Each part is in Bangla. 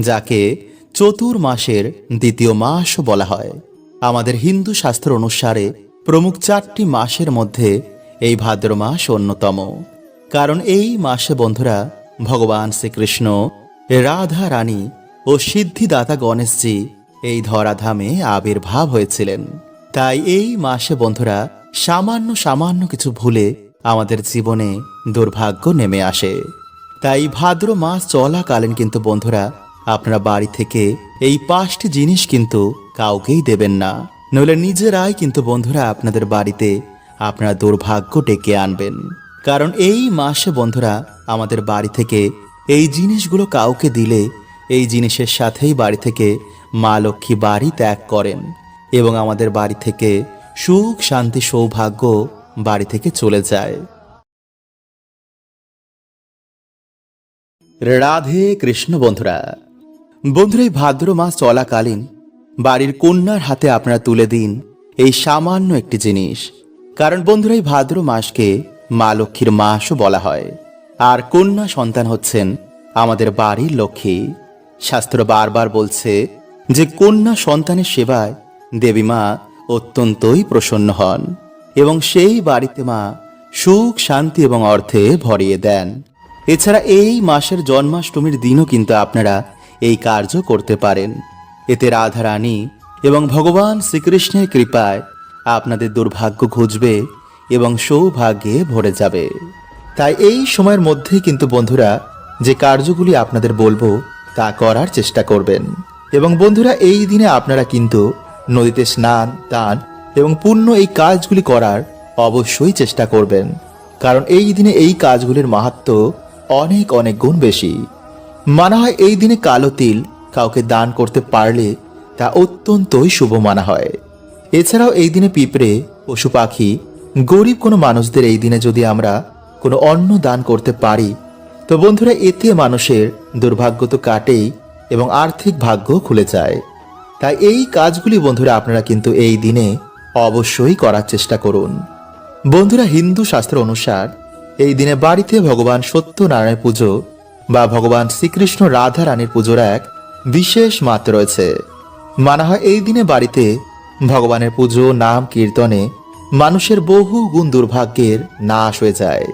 যাকে চতুর্মাসের দ্বিতীয় মাসও বলা হয়। আমাদের হিন্দু শাস্ত্র অনুসারে প্রমুখ চারটি মাসের মধ্যে এই ভাদ্র মাস অন্যতম। কারণ এই মাসে বন্ধুরা, ভগবান শ্রীকৃষ্ণ, রাধা রানী ও সিদ্ধিদাতা গণেশজি এই ধরাধামে আবির্ভাব হয়েছিলেন। তাই এই মাসে বন্ধুরা, সামান্য সামান্য কিছু ভুলে আমাদের জীবনে দুর্ভাগ্য নেমে আসে। তাই ভাদ্র মাস চলাকালীন কিন্তু বন্ধুরা আপনারা বাড়ি থেকে এই পাঁচটি জিনিস কিন্তু কাউকেই দেবেন না। নইলে নিজেরাই কিন্তু বন্ধুরা আপনাদের বাড়িতে আপনারা দুর্ভাগ্য ডেকে আনবেন। কারণ এই মাসে বন্ধুরা আমাদের বাড়ি থেকে এই জিনিসগুলো কাউকে দিলে এই জিনিসের সাথেই বাড়ি থেকে মা লক্ষ্মী বাড়ি ত্যাগ করেন এবং আমাদের বাড়ি থেকে সুখ, শান্তি, সৌভাগ্য বাড়ি থেকে চলে যায়। রাধে কৃষ্ণ বন্ধুরা বন্ধুরা, এই ভাদ্র মাস চলাকালীন বাড়ির কন্যার হাতে আপনারা তুলে দিন এই সামান্য একটি জিনিস। কারণ বন্ধুরা, এই ভাদ্র মাসকে মা লক্ষ্মীর মাসও বলা হয়। আর কন্যা সন্তান হচ্ছেন আমাদের বাড়ির লক্ষ্মী। শাস্ত্র বারবার বলছে যে, কন্যা সন্তানের সেবায় দেবী মা অত্যন্তই প্রসন্ন হন এবং সেই বাড়িতে মা সুখ, শান্তি এবং অর্থে ভরিয়ে দেন। এছাড়া এই মাসের জন্মাষ্টমীর দিনও কিন্তু আপনারা এই কার্য করতে পারেন। এতে রাধা রানী এবং ভগবান শ্রীকৃষ্ণের কৃপায় আপনাদের দুর্ভাগ্য ঘুচবে এবং সৌভাগ্যে ভরে যাবে। তাই এই সময়ের মধ্যে কিন্তু বন্ধুরা যে কার্যগুলি আপনাদের বলব, তা করার চেষ্টা করবেন। এবং বন্ধুরা, এই দিনে আপনারা কিন্তু নদীতে স্নান, দান এবং পুণ্য এই কাজগুলি করার অবশ্যই চেষ্টা করবেন। কারণ এই দিনে এই কাজগুলির মাহাত্ম অনেক অনেক গুণ বেশি। মানা হয় এই দিনে কালো তিল কাউকে দান করতে পারলে তা অত্যন্তই শুভ মানা হয়। এছাড়াও এই দিনে পিঁপড়ে, পশু পাখি, গরিব কোনো মানুষদের এই দিনে যদি আমরা কোনো অন্ন দান করতে পারি, তো বন্ধুরা এতে মানুষের দুর্ভাগ্য তো কাটেই এবং আর্থিক ভাগ্য খুলে যায়। তাই এই কাজগুলি বন্ধুরা আপনারা কিন্তু এই দিনে অবশ্যই করার চেষ্টা করুন। বন্ধুরা হিন্দু শাস্ত্র অনুসার এই দিনে বাড়িতে ভগবান সত্যনারায়ণ পুজো বা ভগবান শ্রীকৃষ্ণ রাধা রানীর পুজোর এক বিশেষ মাত্র রয়েছে। মানা হয় এই দিনে বাড়িতে ভগবানের পুজো, নাম, কীর্তনে মানুষের বহু গুণ দুর্ভাগ্যের নাশ হয়ে যায়।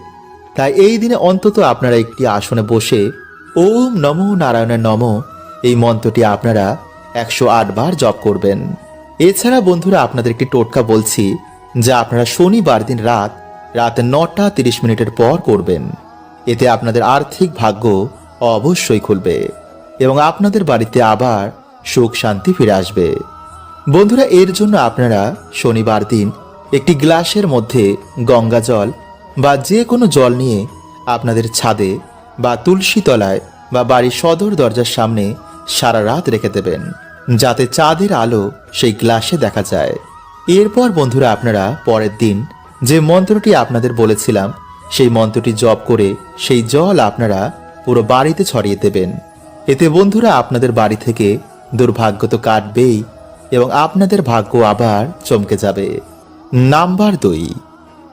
তাই এই দিনে অন্তত আপনারা একটি আসনে বসে ওম নমো নারায়ণের নম এই মন্ত্রটি আপনারা একশো আট বার জপ করবেন। এছাড়া বন্ধুরা আপনাদের একটি টোটকা বলছি, যা আপনারা শনিবার দিন রাত রাত নটা তিরিশ মিনিটের পর করবেন। এতে আপনাদের আর্থিক ভাগ্য অবশ্যই খুলবে এবং আপনাদের বাড়িতে আবার সুখ শান্তি ফিরে আসবে। বন্ধুরা, এর জন্য আপনারা শনিবার দিন একটি গ্লাসের মধ্যে গঙ্গা জল বা যে কোনো জল নিয়ে আপনাদের ছাদে বা তুলসী তলায় বা বাড়ির সদর দরজার সামনে সারা রাত রেখে দেবেন, যাতে চাঁদের আলো সেই গ্লাসে দেখা যায়। এরপর বন্ধুরা, আপনারা পরের দিন যে মন্ত্রটি আপনাদের বলেছিলাম সেই মন্ত্রটি জপ করে সেই জল আপনারা পুরো বাড়িতে ছড়িয়ে দেবেন। এতে বন্ধুরা আপনাদের বাড়ি থেকে দুর্ভাগ্য তো কাটবেই এবং আপনাদের ভাগ্য আবার চমকে যাবে। নাম্বার দুই।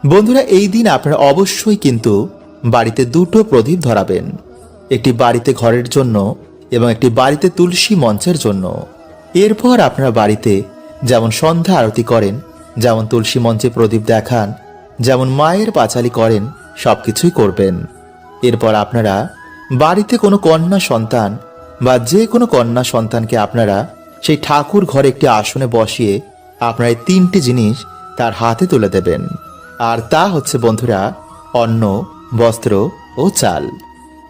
বন্ধুরা, এই দিন আপনারা অবশ্যই কিন্তু বাড়িতে দুটো প্রদীপ ধরাবেন। একটি বাড়িতে ঘরের জন্য এবং একটি বাড়িতে তুলসী মঞ্চের জন্য। এরপর আপনারা বাড়িতে যেমন সন্ধ্যা আরতি করেন, যেমন তুলসী মঞ্চে প্রদীপ দেখান, যেমন মায়ের পাঁচালি করেন সবকিছুই করবেন। এরপর আপনারা বাড়িতে কোনো কন্যা সন্তান বা যে কোনো কন্যা সন্তানকে আপনারা সেই ঠাকুর ঘরে একটি আসনে বসিয়ে আপনারা এই তিনটি জিনিস তার হাতে তুলে দেবেন। আর তা হচ্ছে বন্ধুরা, অন্ন, বস্ত্র ও চাল।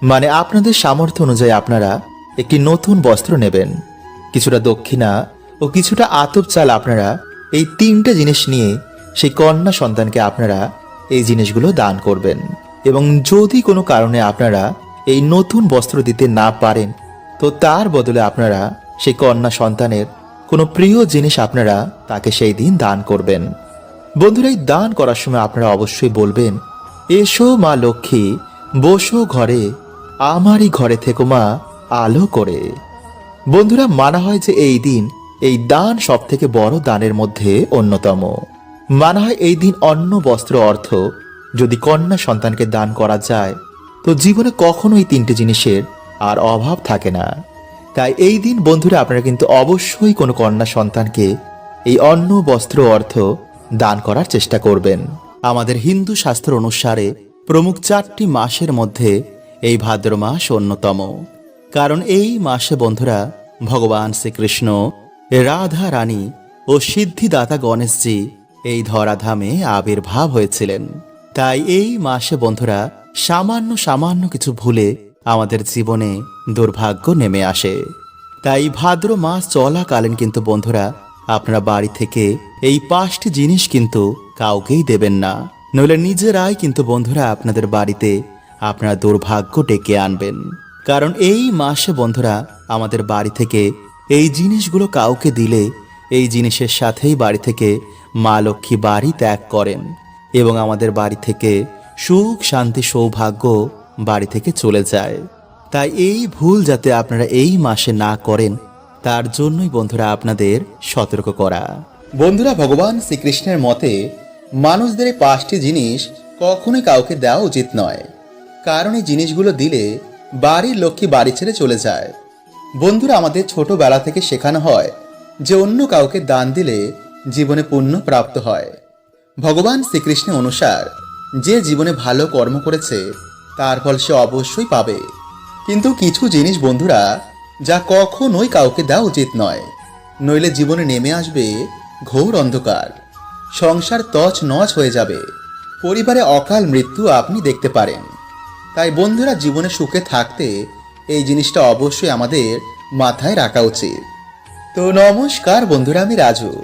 মানে আপনাদের সামর্থ্য অনুযায়ী আপনারা একটি নতুন বস্ত্র নেবেন। কিছুটা দক্ষিণা ও কিছুটা আতপ চাল আপনারা এই তিনটে জিনিস নিয়ে সেই কন্যা সন্তানকে আপনারা এই জিনিসগুলো দান করবেন। এবং যদি কোনো কারণে আপনারা এই নতুন বস্ত্র দিতে না পারেন, তো তার বদলে আপনারা সেই কন্যা সন্তানের কোনো প্রিয় জিনিস আপনারা তাকে সেই দিন দান করবেন। বন্ধুরা, এই দান করার সময় আপনারা অবশ্যই বলবেন, এসো মা লক্ষ্মী, বসো ঘরে, আমারই ঘরে থেকো মা, আলো করে। বন্ধুরা, মানা হয় যে এই দিন এই দান সব থেকে বড় দানের মধ্যে অন্যতম। মানা হয় এই দিন অন্ন, বস্ত্র, অর্থ। যদি কন্যা সন্তানকে দান করা যায়, তো জীবনে কখনো এই তিনটে জিনিসের আর অভাব থাকে না। তাই এই দিন, বন্ধুরা, আপনারা কিন্তু অবশ্যই কোনো কন্যা সন্তানকে এই অন্ন, বস্ত্র, অর্থ দান করার চেষ্টা করবেন। আমাদের হিন্দু শাস্ত্র অনুসারে প্রমুখ চারটি মাসের মধ্যে এই ভাদ্র মাস অন্যতম। কারণ এই মাসে, বন্ধুরা, ভগবান শ্রীকৃষ্ণ, রাধা রানী ও সিদ্ধিদাতা গণেশজি এই ধরাধামে আবির্ভাব হয়েছিলেন। তাই এই মাসে বন্ধুরা, সামান্য সামান্য কিছু ভুলে আমাদের জীবনে দুর্ভাগ্য নেমে আসে। তাই ভাদ্র মাস চলাকালীন কিন্তু বন্ধুরা, আপনারা বাড়ি থেকে এই পাঁচটি জিনিস কিন্তু কাউকেই দেবেন না। নইলে নিজেরাই কিন্তু বন্ধুরা আপনাদের বাড়িতে আপনারা দুর্ভাগ্য ডেকে আনবেন। কারণ এই মাসে বন্ধুরা, আমাদের বাড়ি থেকে এই জিনিসগুলো কাউকে দিলে এই জিনিসের সাথেই বাড়ি থেকে মা লক্ষ্মী বাড়ি ত্যাগ করেন এবং আমাদের বাড়ি থেকে সুখ, শান্তি, সৌভাগ্য বাড়ি থেকে চলে যায়। তাই এই ভুল যাতে আপনারা এই মাসে না করেন, তার জন্যই বন্ধুরা আপনাদের সতর্ক করা। বন্ধুরা, ভগবান শ্রীকৃষ্ণের মতে, মানুষদের পাঁচটি জিনিস কখনোই কাউকে দেওয়া উচিত নয়। কারণ এই জিনিসগুলো দিলে বাড়ির লক্ষ্মী বাড়ি ছেড়ে চলে যায়। বন্ধুরা, আমাদের ছোটবেলা থেকে শেখানো হয় যে অন্য কাউকে দান দিলে জীবনে পুণ্য প্রাপ্ত হয়। ভগবান শ্রীকৃষ্ণের অনুসার, যে জীবনে ভালো কর্ম করেছে, তার ফল সে অবশ্যই পাবে। কিন্তু কিছু জিনিস, বন্ধুরা, যা কখনোই কাউকে দেওয়া উচিত নয়। নইলে জীবনে নেমে আসবে ঘোর অন্ধকার। সংসার তছ নচ হয়ে যাবে। পরিবারে অকাল মৃত্যু আপনি দেখতে পারেন। তাই বন্ধুরা, জীবনে সুখে থাকতে এই জিনিসটা অবশ্যই আমাদের মাথায় রাখা উচিত। তো নমস্কার বন্ধুরা, আমি রাজু।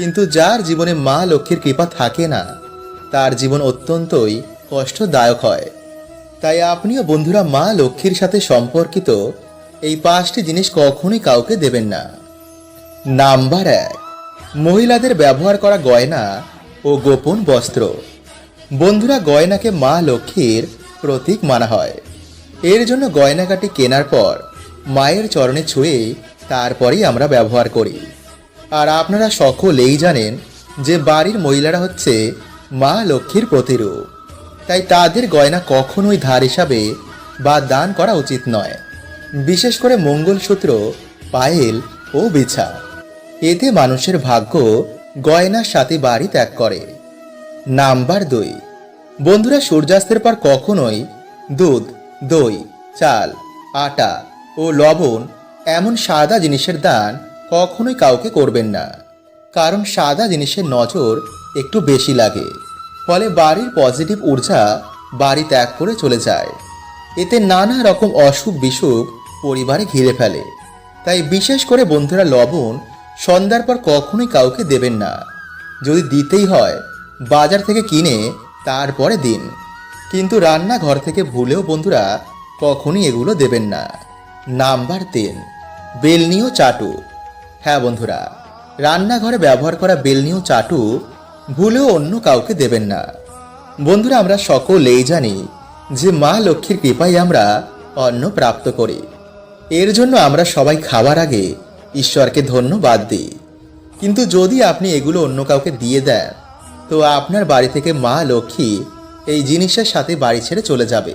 কিন্তু যার জীবনে মা লক্ষ্মীর কৃপা থাকে না, তার জীবন অত্যন্তই কষ্টদায়ক হয়। তাই আপনিও বন্ধুরা মা লক্ষ্মীর সাথে সম্পর্কিত এই পাঁচটি জিনিস কখনোই কাউকে দেবেন না। নাম্বার এক, মহিলাদের ব্যবহার করা গয়না ও গোপন বস্ত্র। বন্ধুরা, গয়নাকে মা লক্ষ্মীর প্রতীক মানা হয়। এর জন্য গয়নাকাটি কেনার পর মায়ের চরণে ছুঁয়ে তারপরেই আমরা ব্যবহার করি। আর আপনারা সকলেই জানেন যে বাড়ির মহিলারা হচ্ছে মা লক্ষ্মীর প্রতিরূপ। তাই তাদের গয়না কখনোই ধার হিসাবে বা দান করা উচিত নয়। বিশেষ করে মঙ্গলসূত্র, পায়েল ও বিছা। এতে মানুষের ভাগ্য গয়নার সাথে বাড়ি ত্যাগ করে। নাম্বার দুই। বন্ধুরা, সূর্যাস্তের পর কখনোই দুধ, দই, চাল, আটা ও লবণ এমন সাদা জিনিসের দান কখনোই কাউকে করবেন না। কারণ সাদা জিনিসের নজর একটু বেশি লাগে। ফলে বাড়ির পজিটিভ ঊর্জা বাড়ি ত্যাগ করে চলে যায়। এতে নানা রকম অসুখ বিসুখ পরিবারে ঘিরে ফেলে। তাই বিশেষ করে বন্ধুরা লবণ সন্ধ্যার পর কখনোই কাউকে দেবেন না। যদি দিতেই হয়, বাজার থেকে কিনে তারপরে দিন। কিন্তু রান্নাঘর থেকে ভুলেও বন্ধুরা কখনই এগুলো দেবেন না। নাম্বার তিন, বেলনিও চাটু হ্যাঁ বন্ধুরা, রান্নাঘরে ব্যবহার করা বেলনিও চাটু ভুলেও অন্য কাউকে দেবেন না। বন্ধুরা, আমরা সকলেই জানি যে মা লক্ষ্মীর কৃপায় আমরা অন্ন প্রাপ্ত করি। এর জন্য আমরা সবাই খাবার আগে ঈশ্বরকে ধন্যবাদ দিই। কিন্তু যদি আপনি এগুলো অন্য কাউকে দিয়ে দেন, তো আপনার বাড়ি থেকে মা লক্ষ্মী এই জিনিসের সাথে বাড়ি ছেড়ে চলে যাবে।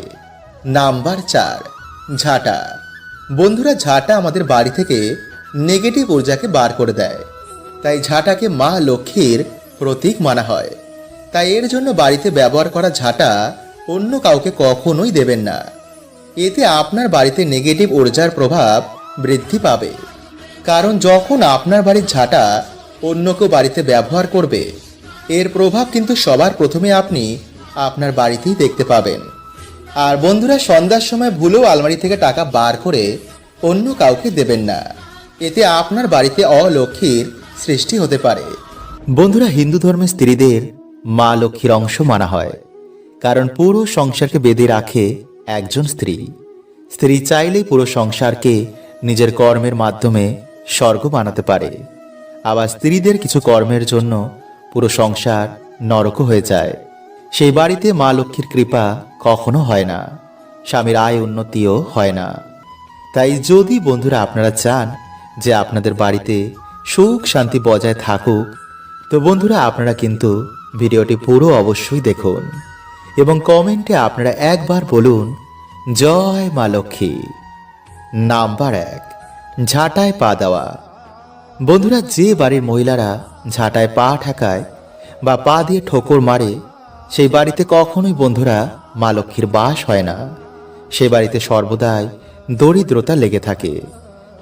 নাম্বার চার, ঝাঁটা। বন্ধুরা, ঝাঁটা আমাদের বাড়ি থেকে নেগেটিভ ঊর্জাকে বার করে দেয়। তাই ঝাঁটাকে মা লক্ষ্মীর প্রতীক মানা হয়। তাই এর জন্য বাড়িতে ব্যবহার করা ঝাঁটা অন্য কাউকে কখনোই দেবেন না। এতে আপনার বাড়িতে নেগেটিভ ঊর্জার প্রভাব বৃদ্ধি পাবে। কারণ যখন আপনার বাড়ির ঝাঁটা অন্য কেউ বাড়িতে ব্যবহার করবে, এর প্রভাব কিন্তু সবার প্রথমে আপনি আপনার বাড়িতেই দেখতে পাবেন। আর বন্ধুরা, সন্ধ্যার সময় ভুলেও আলমারি থেকে টাকা বার করে অন্য কাউকে দেবেন না। এতে আপনার বাড়িতে অলক্ষ্মীর সৃষ্টি হতে পারে। বন্ধুরা, হিন্দু ধর্মের স্ত্রীদের মা লক্ষ্মীর অংশ মানা হয়, কারণ পুরো সংসারকে বেঁধে রাখে একজন স্ত্রী। স্ত্রী চাইলেই পুরো সংসারকে নিজের কর্মের মাধ্যমে স্বর্গ বানাতে পারে। আবার স্ত্রীদের কিছু কর্মের জন্য পুরো সংসার নরক হয়ে যায়। সেই বাড়িতে মা লক্ষ্মীর কৃপা কখনো হয় না, স্বামীর আয় উন্নতিও হয় না। তাই যদি বন্ধুরা আপনারা চান যে আপনাদের বাড়িতে সুখ শান্তি বজায় থাকুক। তো বন্ধুরা, আপনারা কিন্তু ভিডিওটি পুরো অবশ্যই দেখুন এবং কমেন্টে আপনারা একবার বলুন, জয় মা লক্ষ্মী। নাম্বার এক, ঝাঁটায় পা দেওয়া। বন্ধুরা, যে বাড়ির মহিলারা ঝাঁটায় পা ঠেকায় বা পা দিয়ে ঠোকর মারে, সেই বাড়িতে কখনোই বন্ধুরা মা লক্ষ্মীর বাস হয় না। সে বাড়িতে সর্বদাই দরিদ্রতা লেগে থাকে।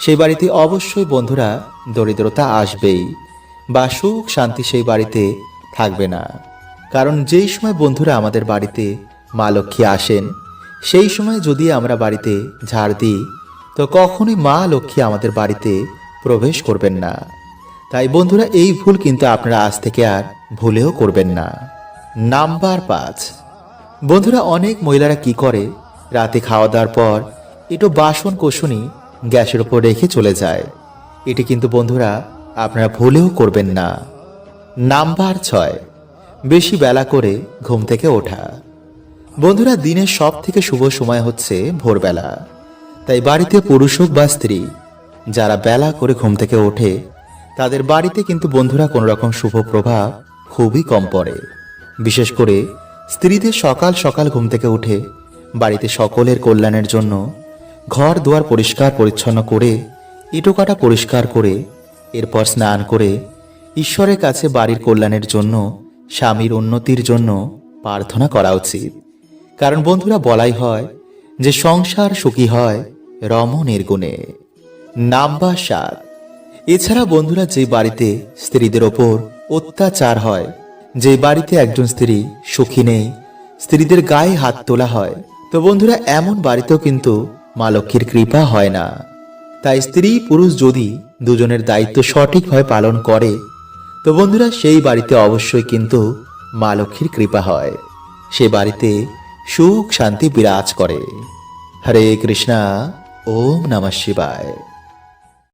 সেই বাড়িতে অবশ্যই বন্ধুরা দরিদ্রতা আসবেই বা সুখ শান্তি সেই বাড়িতে থাকবে না। কারণ যেই সময় বন্ধুরা আমাদের বাড়িতে মা লক্ষ্মী আসেন, সেই সময় যদি আমরা বাড়িতে ঝাড় দিই, তো কখনোই মা লক্ষ্মী আমাদের বাড়িতে প্রবেশ করবেন না। তাই বন্ধুরা, এই ভুল কিন্তু আপনারা আজ থেকে আর ভুলেও করবেন না। নাম্বার পাঁচ। বন্ধুরা, অনেক মহিলারা কি করে? রাতে খাওয়া দাওয়ার পর একটু বাসন কোষণই গ্যাসের ওপর রেখে চলে যায়। এটি কিন্তু বন্ধুরা, আপনারা ভুলেও করবেন না। নাম্বার ছয়, বেশি বেলা করে ঘুম থেকে ওঠা। বন্ধুরা, দিনের সব থেকে শুভ সময় হচ্ছে ভোরবেলা। তাই বাড়িতে পুরুষ হোক বা স্ত্রী, যারা বেলা করে ঘুম থেকে ওঠে, তাদের বাড়িতে কিন্তু বন্ধুরা কোনো রকম শুভ প্রভাব খুবই কম পড়ে। বিশেষ করে স্ত্রীদের সকাল সকাল ঘুম থেকে উঠে বাড়িতে সকলের কল্যাণের জন্য ঘর দুয়ার পরিষ্কার পরিচ্ছন্ন করে, ইটোকাটা পরিষ্কার করে, এরপর স্নান করে, ঈশ্বরের কাছে বাড়ির কল্যাণের জন্য, স্বামীর উন্নতির জন্য প্রার্থনা করা উচিত। কারণ বন্ধুরা, বলাই হয় যে সংসার সুখী হয় রমণের গুণে নাম্বার সাত। এছাড়া বন্ধুরা, যে বাড়িতে স্ত্রীদের ওপর অত্যাচার হয়, যে বাড়িতে একজন স্ত্রী সুখী নেই, স্ত্রীদের গায়ে হাত তোলা হয়, তো বন্ধুরা, এমন বাড়িতেও কিন্তু মা লক্ষ্মীর কৃপা হয় না। তাই স্ত্রী পুরুষ যদি দুজনের দায়িত্ব সঠিকভাবে পালন করে, তো বন্ধুরা সেই বাড়িতে অবশ্যই কিন্তু মা লক্ষ্মীর কৃপা হয়। সে বাড়িতে সুখ শান্তি বিরাজ করে। হরে কৃষ্ণা, ওম নমঃ শিবায়।